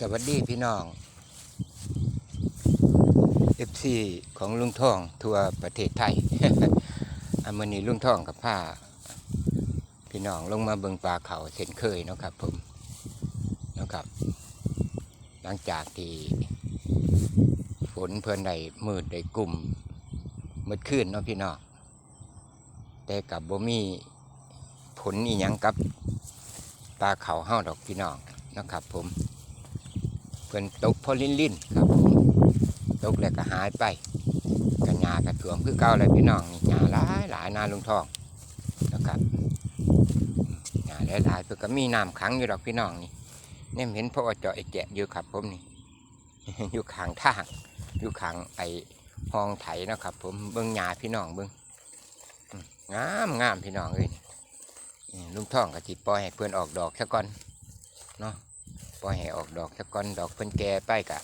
สวัสดีพี่น้อง FC ของลุงทองทัวประเทศไทยอันมนี้ลุงทองกับผ้า พี่น้องลงมาเบิงปลาเขาเช่นเคยนะครับ ผมนะครับ หลังจากที่ฝนเพื่อนใดมืดได้กลุ่มมืดขึ้นเนาะพี่น้องแต่กับบ่มีผลอีหยังกับปลาเขาเฮาดอกพี่น้องนะครับ ผม พิ่นตกพอลินลินครับผมตกแล้วก็หายไปกันยากระถ่วมคือเก่าเลยพี่น้องนี่หญ้าหลายหลายนาลุงทองนะครับหญ้าหลายหลายเพิ่นก็มีน้ำขังอยู่ดอกพี่น้องนี่เนี่ยเห็นพ่อเจาะไอ้แจะอยู่ครับผมนี่ อยู่ข้างทางอยู่ข้างไอ้ห้องไถนะครับ ผมเบิ่งหญ้าพี่น้องเบิ่งอืมงามงามพี่น้องเอ้ยนี่ลุงทองก็จิตปล่อยให้เพื่อนออกดอกซะก่อนเนาะ ปล่อยให้ออกดอกสักก้อนดอกเพิ่นแก่ไปกะ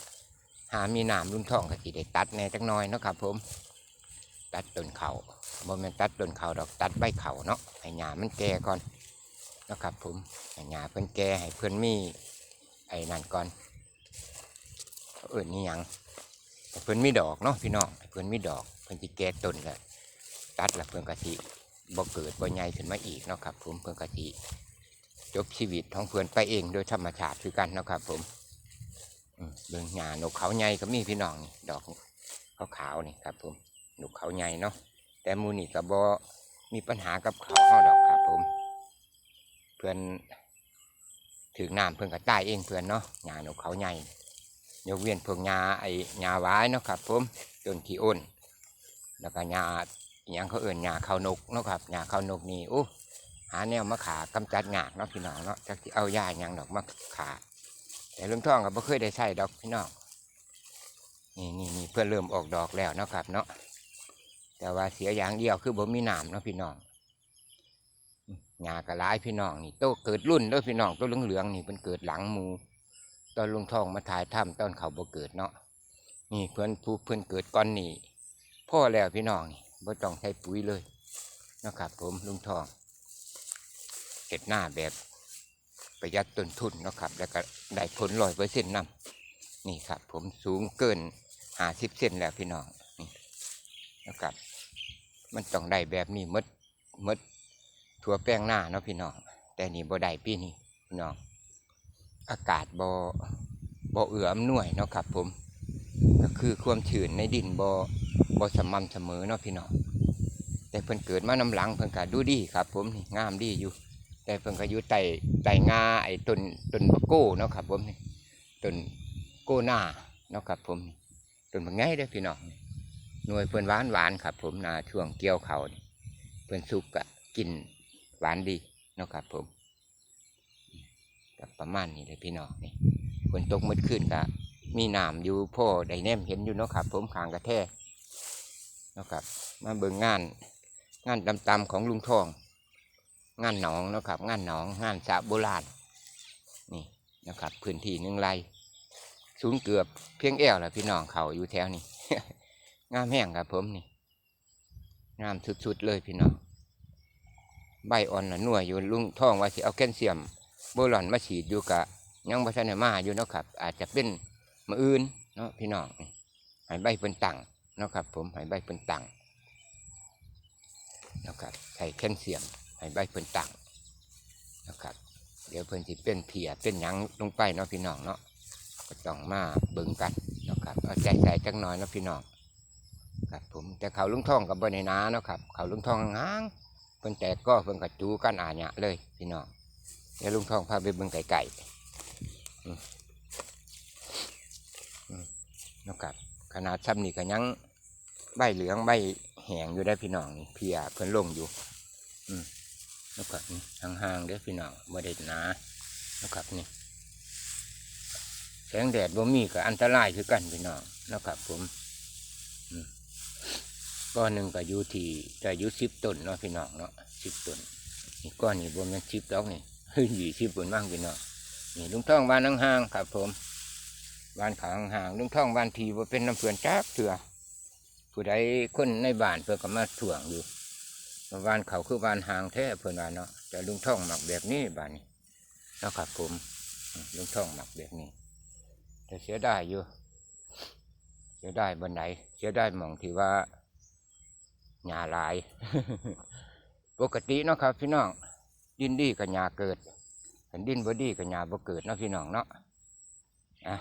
หามีหนามรุ่นทองก็สิได้ตัดแน่จักน่อยเนาะครับผม ตัดต้นเขาบ่แม่นตัดต้นเขาดอกตัดใบเขาเนาะให้หญ้ามันแก่ก่อนเนาะครับผมให้หญ้าเพิ่นแก่ให้เพิ่นมีไอ้นั่นก่อนเอิ้นนี่ยังเพิ่นมีดอกเนาะพี่น้องเพิ่นมีดอกเพิ่นสิแก่ต้นแล้วตัดแล้วเพิ่นก็สิบ่เกิดบ่ใหญ่ขึ้นมาอีกเนาะครับผมเพิ่นก็สิ จบชีวิตของเพื่อนไปเองโดยธรรมชาติคือกันนะครับผมเบิ่งหญ้านกเขาใหญ่ก็มีพี่น้องนี่ดอกขาขาวนี่ครับ ผมนกเขาใหญ่เนาะแต่มูนี่ก็บ่มีปัญหากับเขาเฮาดอกครับผม เพื่อนถึงน้ำเพื่อนก็ตายเองเพื่อนเนาะหญ้านกเขาใหญ่ยกเว้นพวกหญ้าไอ้หญ้าหวายเนาะครับ ผมต้นขี้อ้นแล้วก็หญ้าอหยังเขาเอื่นหญ้าเขานกเนาะครับหญ้าเขานกนี่โอ้ หาแนวมาขากำจัดงากเนาะพี่น้องเนาะจากที่เอายาหยังดอกมาขาแต่ลุงท่องก็บ่เคยได้ใส่ดอกพี่น้องนี่นี่นี่เพื่อเริ่มออกดอกแล้วเนาะครับ เนาะแต่ว่าเสียอย่างเดียวคือบ่มีหน้ำเนาะพี่น้องหญ้ากระลายพี่น้องนี่โตเกิดรุ่นเด้อพี่น้องตัวเหลืองๆนี่เป็นเกิดหลังมูตอนลุงท่องมาถ่ายถ้ำตอนเขาบ่เกิดเนาะนี่เพื่อนผู้เพื่อนเกิดก้อนนี่พ่อแล้วพี่น้องนี่บ่ต้องใช้ปุ๋ยเลยเนาะครับผมลุงทอง เห็ดหน้าแบบประหยัดต้นทุนนะครับ แล้วก็ได้ผลร้อยเปอร์เซ็นต์นำนี่ครับ ผมสูงเกินห้าสิบเซนแล้วพี่น้องนี่นะครับ มันต้องได้แบบนี้มดมดทั่วแป้งหน้าเนาะพี่น้องแต่นี่บ่ได้ปีนี้พี่น้อง อากาศบ่บ่เอื้ออำนวยเนาะครับ ผม ก็คือความชื้นในดินบ่บ่สม่ำเสมอเนาะพี่น้องแต่เพิ่นเกิดมาน้ำหลังเพิ่นก็ดูดีครับ ผมนี่งามดีอยู่ แต่เพิ่นก็อยู่ใต้ใต้งาไอ้ต้นต้นบะโก้เนาะครับผมนี่ต้นโก้หน้าเนาะครับผมนี่ต้นบางไงเด้อพี่น้องหน่วยเพิ่นหวานหวานครับ ผมนาช่วงเกี่ยวเขาเพิ่นสุกกะกินหวานดีเนาะครับผมก็ประมาณนี้เลยพี่น้องนี่ฝนตกมืดขึ้นกะมีน้ำอยู่พ่อได้แนมเห็นอยู่เนาะครับ ผมขางกระแทกเนาะครับ มาเบิ่งงาน งานตำๆของลุงทอง งานหนองนะครับ งานหนองงานสะโบราณนี่นะครับ พื้นที่หนึ่งไร่สูงเกือบเพียงแอวแหละพี่น้องเขาอยู่แถวนี้งามแห้งครับผมนี่งามสุดๆเลยพี่น้องใบอ่อนน่ะหน่วยอยู่ลุงทองว่าสิเอาแคลเซียมโบรอนมาฉีดอยู่กะยังบ่ทันได้มาอยู่นะครับ อาจจะเป็นมืออื่นเนาะพี่น้องนี่ใบเป็นตังเนาะครับ ผมให้ใบเป็นตังนะครับใส่แคลเซียม ให้ใบเพิ่นตั้งนะครับ เดี๋ยวเพิ่นสิเป็นเพียเป็นหยังลงไปเนาะพี่น้องเนาะก็ต้องมาเบิ่งกันนะครับเอาใจใส่จักหน่อยเนาะพี่น้องครับผมแต่เขาลุงทองกับบนในนาเนาะครับ เขาลุงทองง้างเพิ่นแตกก็เพิ่นกระจูกันอาญะเลย พี่น้องเดี๋ยวลุงทองพาไปเบิ่งไก่ๆอืมอืมเนะครับขนาดซ้ำนี่ก็ยังใบเหลืองใบแหงอยู่ได้พี่น้องนี่เพียเพิ่นลงอยู่ อืม แล้วก็นี่ห่างๆเด้อพี่น้องบ่ได้หนาแล้วกับนี่แสงแดดบ่มีก็อันตรายคือกันพี่น้องแล้วกับผมก้อนหนึ่งก็อยู่ที่จะอยู่สิบต้นเนาะพี่น้องเนาะสิบต้นนี่ก้อนนี่บ่แม่นสิบดอกนี่เฮ้ยยี่สิบต้นมากพี่น้องนี่ลุงท่องบ้านห่างๆครับผมบ้านขางห่างๆลุงท่องบ้านทีบ่าเป็นน้ำเพื่อนจักเถื่อผู้ใดคนในบ้านเพื่อก็มาถ่วงอยู่ วานเขาคือบ้านห่างแท้เพื่อนว่าเนาะแต่ลุงท่องหมักแบบนี้บ้านนี้นะครับผมลุงท่องหมักแบบนี้แต่เสียไดายอยู่เสียไดายบนไหนเสียไดายหมองที่ว่าหญ้าลาย ปกติเนาะครับ พี่น้องดินดีกับหญ้าเกิดแผ่นดินบ่ดีกับหญ้าบ่เกิดเนาะพี่น้องเนาะอะ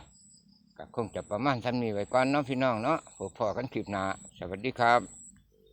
ก็คงจะประมาณทำนี้ไว้ก่อนเนาะพี่น้องเนาะพบพอกันคลิปหน้าสวัสดีครับ